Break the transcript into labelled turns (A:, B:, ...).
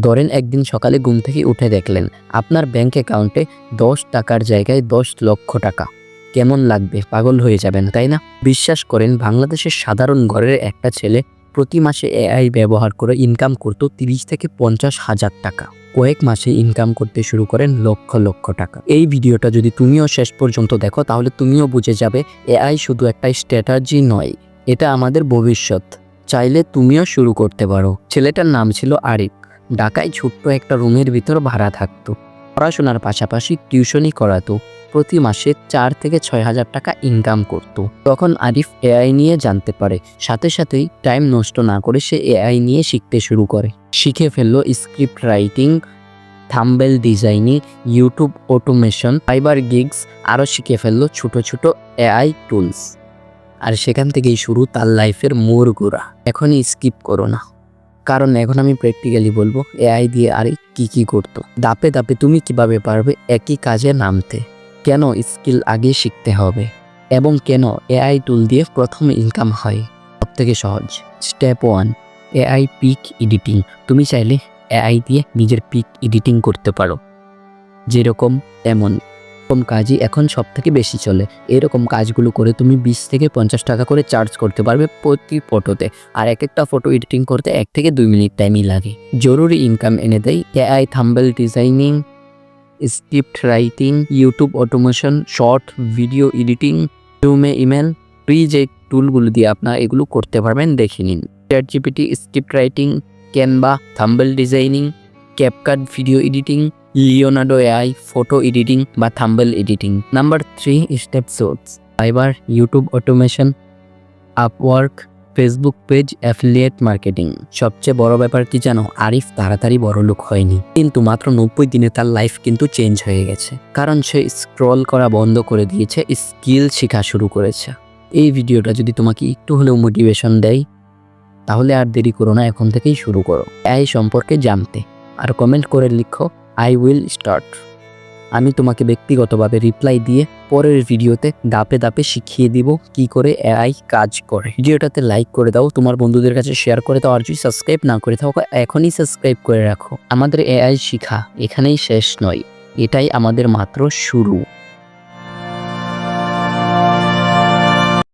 A: ধরেন একদিন সকালে ঘুম থেকে উঠে দেখলেন, আপনার ব্যাংক অ্যাকাউন্টে দশ টাকার জায়গায় দশ লক্ষ টাকা। কেমন লাগবে? পাগল হয়ে যাবেন, তাই না? বিশ্বাস করেন, বাংলাদেশের সাধারণ ঘরের একটা ছেলে প্রতি মাসে এআই ব্যবহার করে ইনকাম করতো তিরিশ থেকে পঞ্চাশ হাজার টাকা। কয়েক মাসে ইনকাম করতে শুরু করেন লক্ষ লক্ষ টাকা। এই ভিডিওটা যদি তুমিও শেষ পর্যন্ত দেখো, তাহলে তুমিও বুঝে যাবে, এআই শুধু একটা স্ট্র্যাটাজি নয়, এটা আমাদের ভবিষ্যৎ। চাইলে তুমিও শুরু করতে পারো। ছেলেটার নাম ছিল আরিফ। ঢাকায় ছোট্ট একটা রুমের ভিতর ভাড়া থাকতো। পড়াশোনার পাশাপাশি টিউশনই করাতো। প্রতি মাসে চার থেকে ছয় হাজার টাকা ইনকাম করত। তখন আরিফ এআই নিয়ে জানতে পারে। সাথে সাথেই টাইম নষ্ট না করে সে এআই নিয়ে শিখতে শুরু করে। শিখে ফেলল script writing thumbnail designing YouTube automation Fiverr gigs আরও শিখে ফেলল ছোট ছোট এআই টুলস আর সেখান থেকেই শুরু তার লাইফের মোড় গোড়া এখনই স্কিপ করো না। কারণ এখন আমি প্র্যাকটিক্যালি বলব এআই দিয়ে আরে কি কি করতো? দাপে দাপে তুমি কীভাবে পারবে একই কাজে নামতে? কেন স্কিল আগে শিখতে হবে? এবং কেন এআই টুল দিয়ে প্রথম ইনকাম হয়? সব থেকে সহজ step one AI pic editing তুমি চাইলে এআই দিয়ে নিজের পিক এডিটিং করতে পারো। যেরকম, এমন। এরকম কাজই এখন সব থেকে বেশি চলে। এরকম কাজগুলো করে তুমি বিশ থেকে পঞ্চাশ টাকা করে চার্জ করতে পারবে প্রতি ফটোতে আর এক একটা ফটো এডিটিং করতে এক থেকে দুই মিনিট টাইমই লাগে। জরুরি ইনকাম এনে দেয় AI thumbnail designing script writing YouTube automation short video editing জুমে email free যে টুলগুলো দিয়ে আপনারা এগুলো করতে পারবেন, দেখে নিন। ChatGPT script writing Canva thumbnail designing CapCut video editing Leonardo AI photo editing বা thumbnail editing number three step source Fiverr YouTube automation Upwork Facebook page affiliate marketing সবচেয়ে বড় ব্যাপার কি জানো? আরিফ তাড়াতাড়ি বড় লোক হয়নি। কিন্তু মাত্র নব্বই দিনে তার লাইফ কিন্তু চেঞ্জ হয়ে গেছে। কারণ সে স্ক্রল করা বন্ধ করে দিয়েছে স্কিল শেখা শুরু করেছে। এই ভিডিওটা যদি তোমাকে একটু হলেও মোটিভেশন দেয়, তাহলে আর দেরি করো না, এখন থেকেই শুরু করো। এই সম্পর্কে জানতে। আর কমেন্ট করে লিখো আই উইল স্টার্ট আমি তোমাকে ব্যক্তিগতভাবে রিপ্লাই দিয়ে পরের ভিডিওতে দাপে দাপে শিখিয়ে দিব কি করে এআই কাজ করে। ভিডিওটাতে লাইক করে দাও, তোমার বন্ধুদের কাছে শেয়ার করে দাও, আর যদি সাবস্ক্রাইব না করে থাকো, এখনই সাবস্ক্রাইব করে রাখো। আমাদের এআই শিখা এখানেই শেষ নয়, এটাই আমাদের মাত্র শুরু।